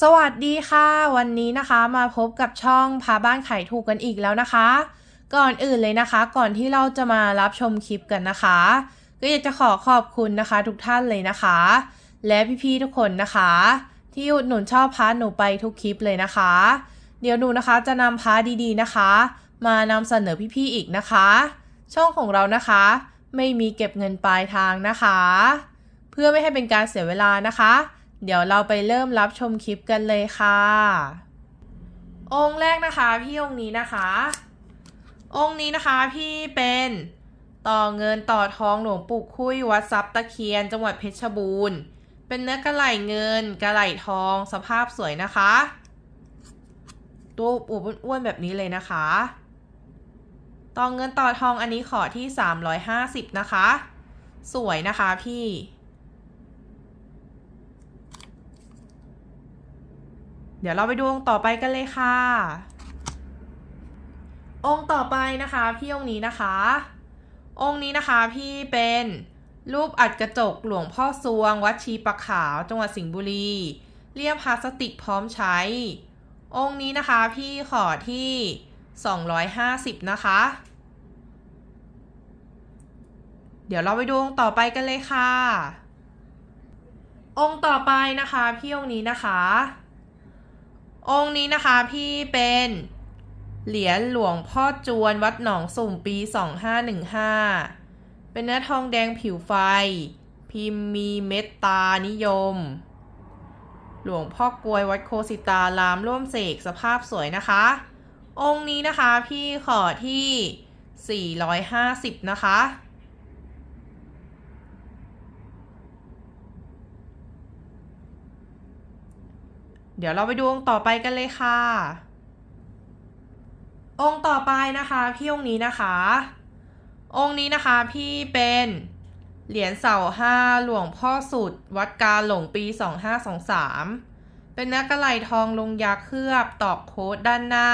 สวัสดีค่ะ วันนี้นะคะมาพบกับช่องพาบ้านขายถูกกันอีกแล้วนะคะ ก่อนอื่นเลยนะคะ ก่อนที่เราจะมารับชมคลิปกันนะคะ ก็อยากจะขอขอบคุณนะคะทุกท่านเลยนะคะ และพี่ๆทุกคนนะคะ ที่อุดหนุนชอบพาหนูไปทุกคลิปเลยนะคะ เดี๋ยวหนูนะคะจะนำพาดีๆนะคะ มานำเสนอพี่ๆอีกนะคะ ช่องของเรานะคะ ไม่มีเก็บเงินปลายทางนะคะ เพื่อไม่ให้เป็นการเสียเวลานะคะ เดี๋ยวเราไปเริ่มรับชมคลิปกันเลยค่ะ องค์แรกนะคะ พี่องค์นี้นะคะ องค์นี้นะคะพี่เป็นต่อเงินต่อทองหลวงปู่คุยวัดซับตะเคียน จังหวัดเพชรบูรณ์ เป็นเนื้อกระไหลเงินกระไหลทองสภาพสวยนะคะ ตัวอวบอ้วนๆแบบนี้เลยนะคะต่อเงินต่อทองอันนี้ขอที่ 350 นะคะ สวยนะคะพี่ เดี๋ยวเราไปดูองค์ต่อไปกันเลยค่ะ องค์ต่อไปนะคะ พี่องค์นี้นะคะ องค์นี้นะคะพี่เป็นรูปอัดกระจกหลวงพ่อซวง วัดชีปะขาว จังหวัดสิงห์บุรี เรียบพลาสติกพร้อมใช้ องค์นี้นะคะพี่ขอที่ 250 นะคะ เดี๋ยวเราไปดูองค์ต่อไปกันเลยค่ะ องค์ต่อไปนะคะ พี่องค์นี้นะคะ องค์นี้นะคะพี่เป็นเหรียญหลวงพ่อจวนวัดหนองสุ่มปี 2515 เป็นเนื้อทองแดงผิวไฟ พิมพ์มีเม็ดตานิยม หลวงพ่อกลวยวัดโคสิตารามร่วมเสกสภาพสวยนะคะ องค์นี้นะคะพี่ขอที่ 450 นะคะ เดี๋ยวเราไปดูองค์ต่อไปกันเลยค่ะ องค์ต่อไปนะคะพี่องค์นี้นะคะ องค์นี้นะคะพี่เป็นเหรียญเสาห้าหลวงพ่อสุด วัดกาหลงปี 2523 เป็นเนื้อกระไหลทองลงยาเคลือบตอกโค้ดด้านหน้า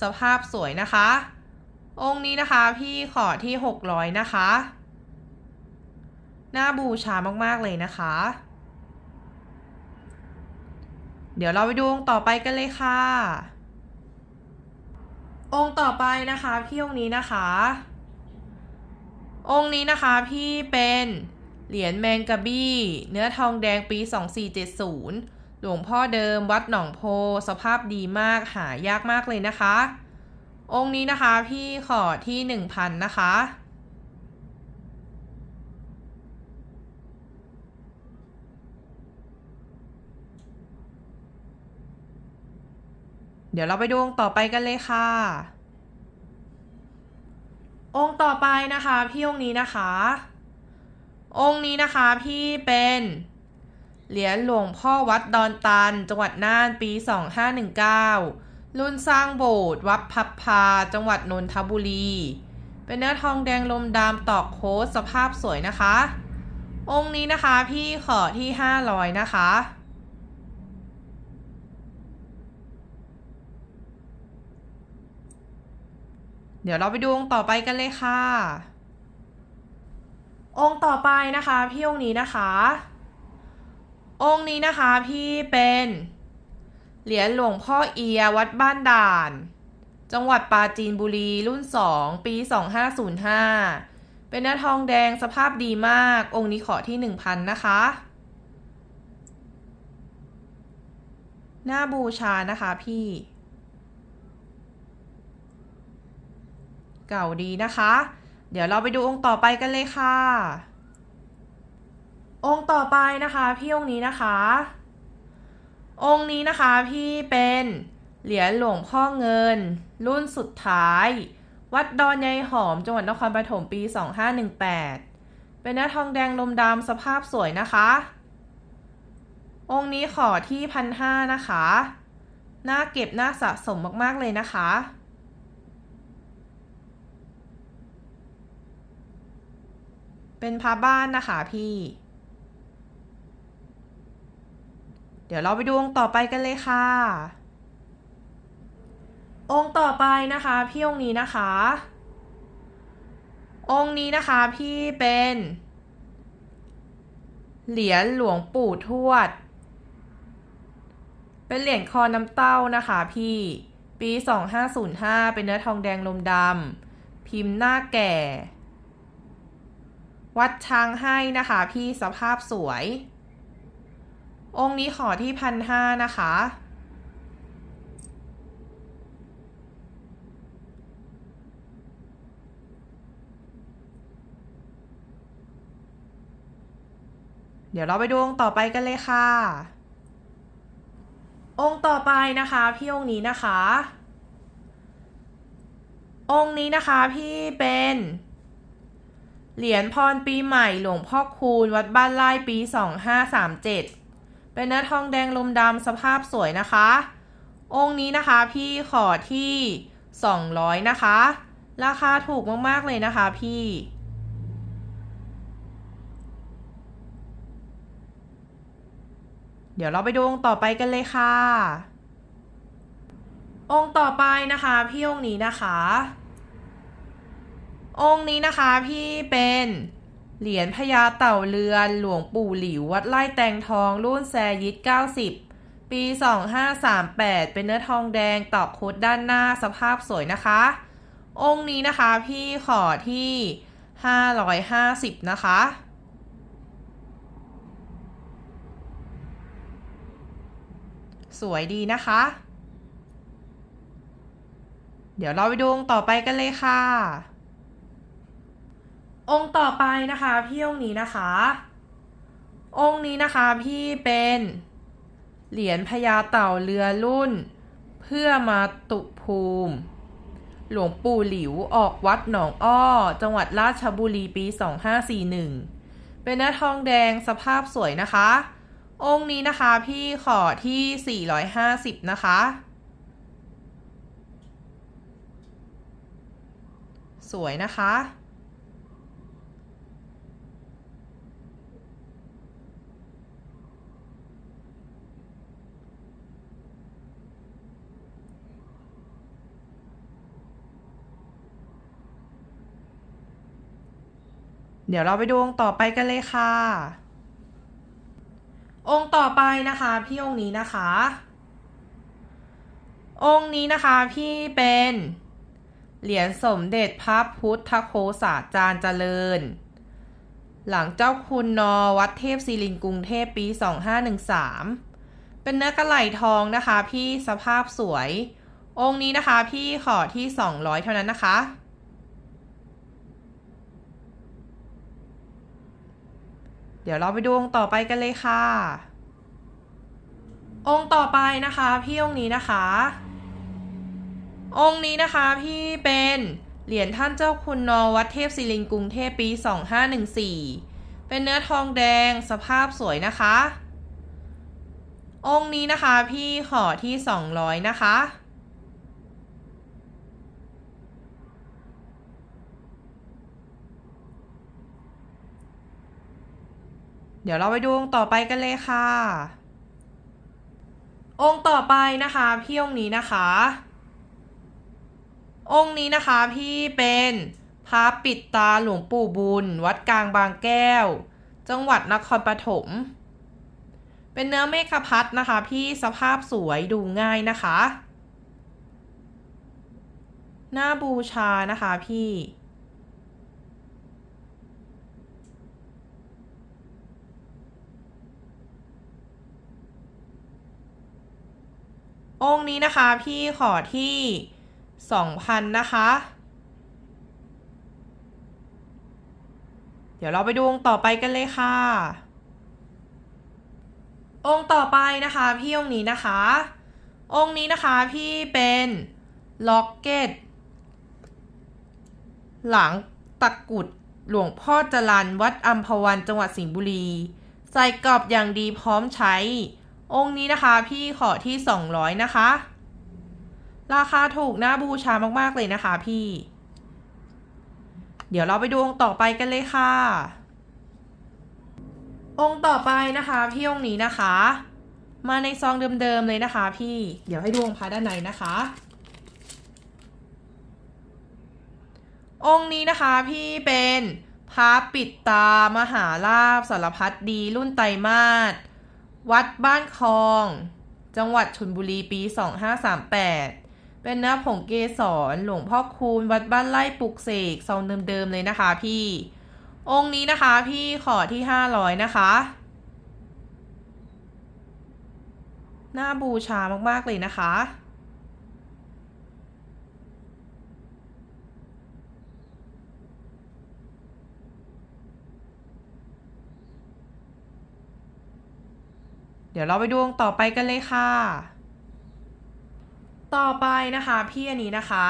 สภาพสวยนะคะ องค์นี้นะคะพี่ขอที่ 600 นะคะ หน้าบูชามากๆเลยนะคะ ดี๋ยวเราไปดูองค์ต่อไปกันเลยค่ะ องค์ต่อไปนะคะพี่องค์นี้นะคะ องค์นี้นะคะพี่เป็นเหรียญแมงกะบี้ เนื้อทองแดงปี 2470 หลวงพ่อเดิมวัดหนองโพสภาพดีมากหายากมากเลยนะคะ องค์นี้นะคะพี่ขอที่ 1,000 นะคะ เดี๋ยวเราไปดูองค์ต่อไปกันเลยค่ะ องค์ต่อไปนะคะพี่องค์นี้นะคะ องค์นี้นะคะพี่เป็นเหรียญหลวงพ่อวัดดอนตัน จังหวัดน่านปี 2519 รุ่นสร้างโบสถ์วัดพับพา จังหวัดนนทบุรี เป็นเนื้อทองแดงลมดำตอกโค้ดสภาพสวยนะคะ องค์นี้นะคะพี่ขอที่ 500 นะคะ เดี๋ยวเราไปดูองค์ต่อไปกันเลยค่ะ องค์ต่อไปนะคะพี่องค์นี้นะคะ องค์นี้นะคะพี่เป็นเหรียญหลวงพ่อเอียวัดบ้านด่าน จังหวัดปราจีนบุรีรุ่น 2 ปี 2505 เป็นเนื้อทองแดงสภาพดีมาก องค์นี้ขอที่ 1,000 นะคะ หน้าบูชานะคะพี่ เก่าดีนะคะ เดี๋ยวเราไปดูองค์ต่อไปกันเลยค่ะ องค์ต่อไปนะคะพี่องค์นี้นะคะ องค์นี้นะคะพี่เป็นเหรียญหลวงพ่อเงิน รุ่นสุดท้าย วัดดอนยายหอมจังหวัดนครปฐมปี 2518 เป็นเนื้อทองแดงลมดำสภาพสวยนะคะ องค์นี้ขอที่พันห้านะคะ น่าเก็บน่าสะสมมากๆเลยนะคะ เป็นพาบ้านนะคะพี่ เดี๋ยวเราไปดูองค์ต่อไปกันเลยค่ะ องค์ต่อไปนะคะพี่องค์นี้นะคะ องค์นี้นะคะพี่เป็น เหรียญหลวงปู่ทวด เป็นเหรียญคอน้ำเต้านะคะพี่ปี 2505 เป็นเนื้อทองแดงลมดำพิมพ์หน้าแก่ วัดช้างให้นะคะพี่สภาพสวย องค์นี้ขอที่พันห้านะคะ เดี๋ยวเราไปดูองค์ต่อไปกันเลยค่ะ องค์ต่อไปนะคะพี่องค์นี้นะคะ องค์นี้นะคะพี่เป็น เหรียญพรปีใหม่หลวงพ่อคูณ วัดบ้านไร่ปี 2537 เป็นเนื้อทองแดงลมดำสภาพสวยนะคะ องค์นี้นะคะพี่ขอที่ 200 นะคะ ราคาถูกมาก ๆ เลยนะคะพี่เดี๋ยวเราไปดูองค์ต่อไปกันเลยค่ะ องค์ต่อไปนะคะ พี่องค์นี้นะคะ องค์นี้นะคะพี่เป็นเหรียญพญาเต่าเรือนหลวงปู่หลิววัดไร่แตงทองรุ่นแซยิต90 ปี 2538 เป็นเนื้อทองแดงตอกโคดด้านหน้าสภาพสวยนะคะ องค์นี้นะคะพี่ขอที่ 550 นะคะสวยดีนะคะ เดี๋ยวเราไปดูองค์ต่อไปกันเลยค่ะ องค์ต่อไปนะคะพี่องค์นี้นะคะ องค์นี้นะคะพี่เป็นเหรียญพญาเต่าเรือรุ่น เพื่อมาตุภูมิ หลวงปู่หลิวออกวัดหนองอ้อ จังหวัดราชบุรีปี 2541 เป็นเนื้อทองแดงสภาพสวยนะคะ องค์นี้นะคะพี่ขอที่ 450 นะคะ สวยนะคะ เดี๋ยวเราไปดูองค์ต่อไปกันเลยค่ะ องค์ต่อไปนะคะ พี่องค์นี้นะคะ องค์นี้นะคะพี่เป็นเหรียญสมเด็จพระพุทธโคสาจารย์เจริญ หลังเจ้าคุณนอวัดเทพศิรินกรุงเทพปี 2513 เป็นเนื้อกระไหลทองนะคะ พี่สภาพสวย องค์นี้นะคะพี่ขอที่ 200 เท่านั้นนะคะ เดี๋ยวเราไปดูองค์ต่อไปกันเลยค่ะ องค์ต่อไปนะคะ พี่องค์นี้นะคะ องค์นี้นะคะพี่เป็นเหรียญท่านเจ้าคุณนอวัดเทพศิรินทร์กรุงเทพปี 2514 เป็นเนื้อทองแดงสภาพสวยนะคะ องค์นี้นะคะพี่ขอที่ 200 นะคะ เดี๋ยวเราไปดูองค์ต่อไปกันเลยค่ะ องค์ต่อไปนะคะพี่องค์นี้นะคะ องค์นี้นะคะพี่เป็นพระปิดตาหลวงปู่บุญ วัดกลางบางแก้ว จังหวัดนครปฐม เป็นเนื้อเมฆพัดนะคะพี่สภาพสวยดูง่ายนะคะ หน้าบูชานะคะพี่ องค์นี้นะคะพี่ขอที่สองพันนะคะ เดี๋ยวเราไปดูองค์ต่อไปกันเลยค่ะ องค์ต่อไปนะคะพี่องค์นี้นะคะ องค์นี้นะคะพี่เป็นล็อกเก็ตหลังตะกุดหลวงพ่อจรันวัดอัมพวันจังหวัดสิงห์บุรี ใส่กรอบอย่างดีพร้อมใช้ องค์นี้นะคะพี่ขอที่ 200 นะคะ ราคาถูกน่าบูชามากๆเลยนะคะพี่ เดี๋ยวเราไปดูองค์ต่อไปกันเลยค่ะ องค์ต่อไปนะคะพี่องค์นี้นะคะ มาในซองเดิมๆเลยนะคะ พี่เดี๋ยวให้ดูองค์พระด้านในนะคะ องค์นี้นะคะพี่เป็นพระปิดตามหาลาบสารพัดดีรุ่นไตรมาส วัดบ้านคลอง จังหวัดชนบุรีปี 2538 เป็นเนื้อผงเกสรหลวงพ่อคูณ วัดบ้านไร่ปลุกเสกซองเดิมๆเลยนะคะพี่ องค์นี้นะคะพี่ขอที่ 500 นะคะน่าบูชามากๆเลยนะคะ เดี๋ยวเราไปดูองค์ต่อไปกันเลยค่ะ ต่อไปนะคะพี่อันนี้นะคะ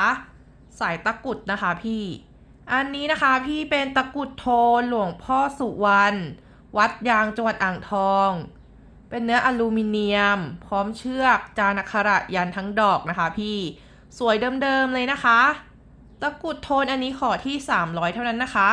สายตะกุดนะคะพี่ อันนี้นะคะพี่เป็นตะกุดโทนหลวงพ่อสุวรรณวัดยางจังหวัดอ่างทอง เป็นเนื้ออลูมิเนียม พร้อมเชือกจานักระยันทั้งดอกนะคะพี่สวยเดิมๆเลยนะคะ ตะกุดโทนอันนี้ขอที่ 300 เท่านั้นนะคะ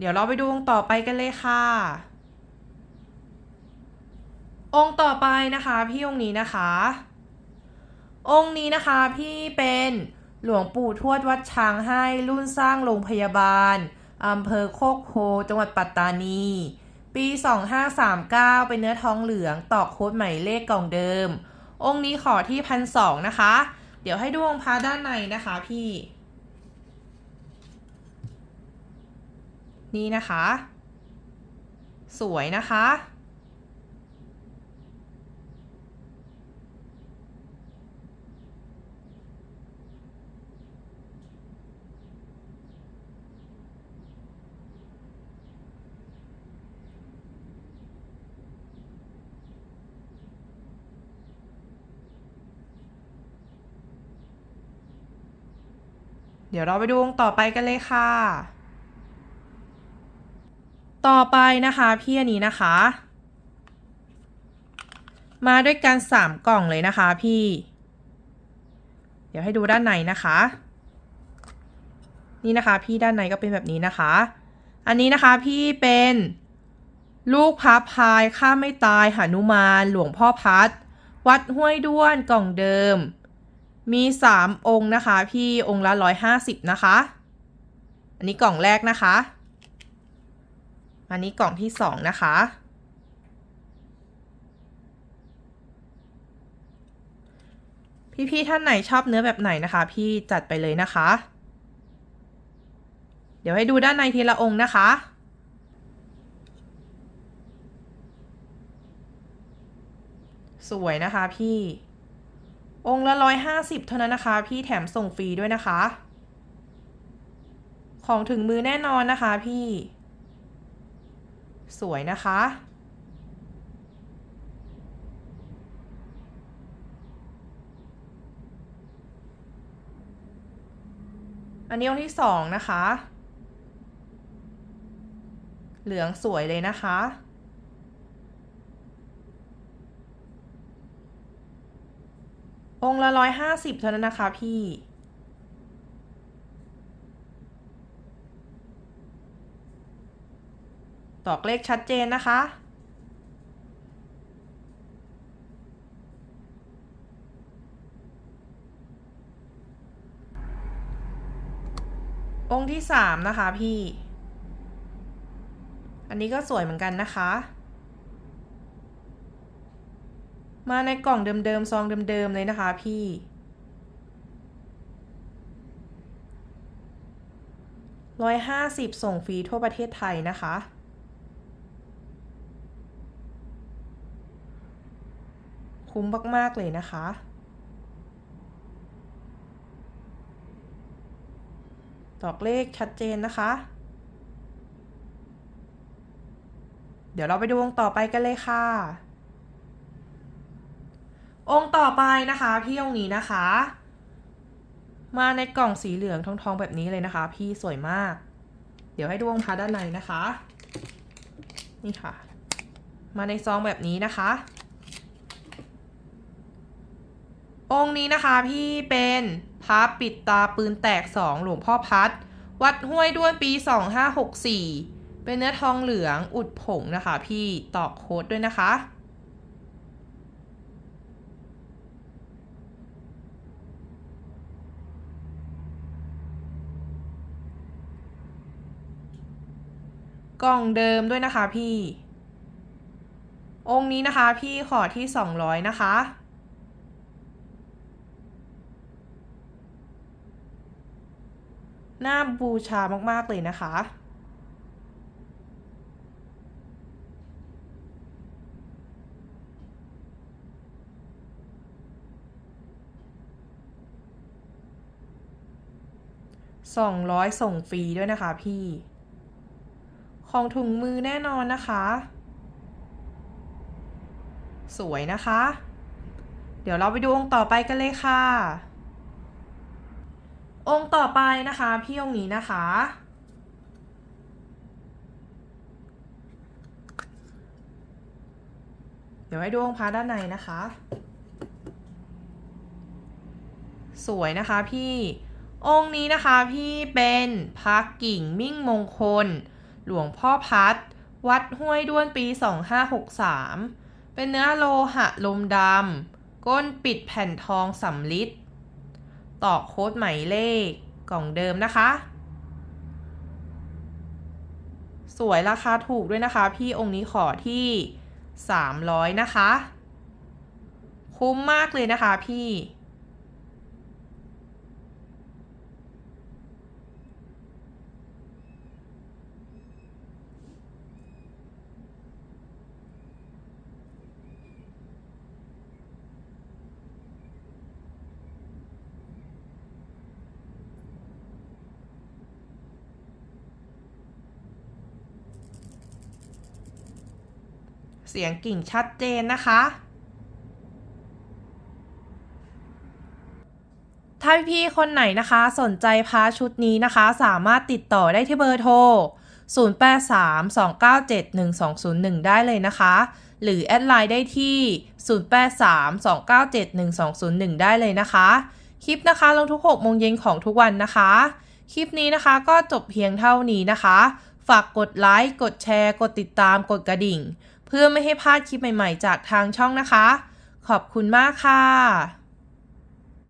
เดี๋ยวเราไปดูองค์ต่อไปกันเลยค่ะ องค์ต่อไปนะคะพี่องค์นี้นะคะ องค์นี้นะคะพี่เป็นหลวงปู่ทวดวัดช้างให้รุ่นสร้างโรงพยาบาลอำเภอโคกโพจังหวัดปัตตานี ปี 2539 เป็นเนื้อทองเหลืองตอกโค้ดใหม่เลขกล่องเดิม องค์นี้ขอที่พันสองนะคะ เดี๋ยวให้ดูองค์พระด้านในนะคะพี่ นี่นะคะ สวยนะคะ เดี๋ยวเราไปดูองต่อไปกันเลยค่ะ ต่อไปนะคะพี่อันนี้นะคะ มาด้วยกันสามกล่องเลยนะคะพี่ เดี๋ยวให้ดูด้านในนะคะ นี่นะคะพี่ด้านในก็เป็นแบบนี้นะคะ อันนี้นะคะพี่เป็นลูกพระพายข้าไม่ตายหนุมานหลวงพ่อพัด วัดห้วยด้วนกล่องเดิม มีสามองค์นะคะ พี่องค์ละร้อยห้าสิบนะคะ อันนี้กล่องแรกนะคะ อันนี้กล่องที่สองนะคะ พี่ๆท่านไหนชอบเนื้อแบบไหนนะคะ พี่จัดไปเลยนะคะ เดี๋ยวให้ดูด้านในทีละองค์นะคะสวยนะคะพี่ องค์ละร้อยห้าสิบเท่านั้นนะคะ พี่แถมส่งฟรีด้วยนะคะ ของถึงมือแน่นอนนะคะพี่ สวยนะคะ อันนี้องค์ที่สองนะคะ เหลืองสวยเลยนะคะองค์ละร้อยห้าสิบเท่านั้นนะคะพี่ ตอกเลขชัดเจนนะคะ องค์ที่สามนะคะพี่ อันนี้ก็สวยเหมือนกันนะคะ มาในกล่องเดิมๆ ซองเดิมๆ เลยนะคะพี่ร้อยห้าสิบส่งฟรีทั่วประเทศไทยนะคะ คุ้มมาก ๆ เลยนะคะตอกเลขชัดเจนนะคะ เดี๋ยวเราไปดูวงต่อไปกันเลยค่ะ องค์ต่อไปนะคะ พี่องค์นี้นะคะ มาในกล่องสีเหลืองทองๆแบบนี้เลยนะคะ พี่สวยมาก เดี๋ยวให้ดูองค์พระด้านในนะคะ นี่ค่ะ มาในซองแบบนี้นะคะ องค์นี้นะคะพี่เป็นพระปิดตาปืนแตกสองหลวงพ่อพัด วัดห้วยด้วนปี 2564 เป็นเนื้อทองเหลืองอุดผงนะคะ พี่ตอกโค้ดด้วยนะคะ กล่องเดิมด้วยนะคะพี่ องค์นี้นะคะพี่ขอที่ 200 นะคะ น่าบูชามากๆเลยนะคะ สองร้อยส่งฟรีด้วยนะคะพี่ ของถุงมือแน่นอนนะคะ สวยนะคะ เดี๋ยวเราไปดูองค์ต่อไปกันเลยค่ะ องค์ต่อไปนะคะ พี่องค์นี้นะคะ เดี๋ยวให้ดูองค์พระด้านในนะคะ สวยนะคะพี่องค์นี้นะคะพี่เป็นพระกิ่งมิ่งมงคล หลวงพ่อพัด วัดห้วยด้วนปี 2563 เป็นเนื้อโลหะลมดำก้นปิดแผ่นทองสำลิด ตอกโค้ดหมายเลขกล่องเดิมนะคะ สวยราคาถูกด้วยนะคะ พี่องค์นี้ขอที่ 300 นะคะ คุ้มมากเลยนะคะพี่ เสียงกิ่งชัดเจนนะคะ ถ้าพี่ๆคนไหนนะคะสนใจพาชุดนี้นะคะ สามารถติดต่อได้ที่เบอร์โทร 0832971201 ได้เลยนะคะ หรือแอดไลน์ได้ที่ 0832971201 ได้เลยนะคะ คลิปนะคะลงทุก6โมงเย็นของทุกวันนะคะ คลิปนี้นะคะก็จบเพียงเท่านี้นะคะ ฝากกดไลค์ กดแชร์ กดติดตาม กดกระดิ่ง เพื่อไม่ให้พลาดคลิปใหม่ๆ จากทางช่องนะคะ ขอบคุณมากค่ะ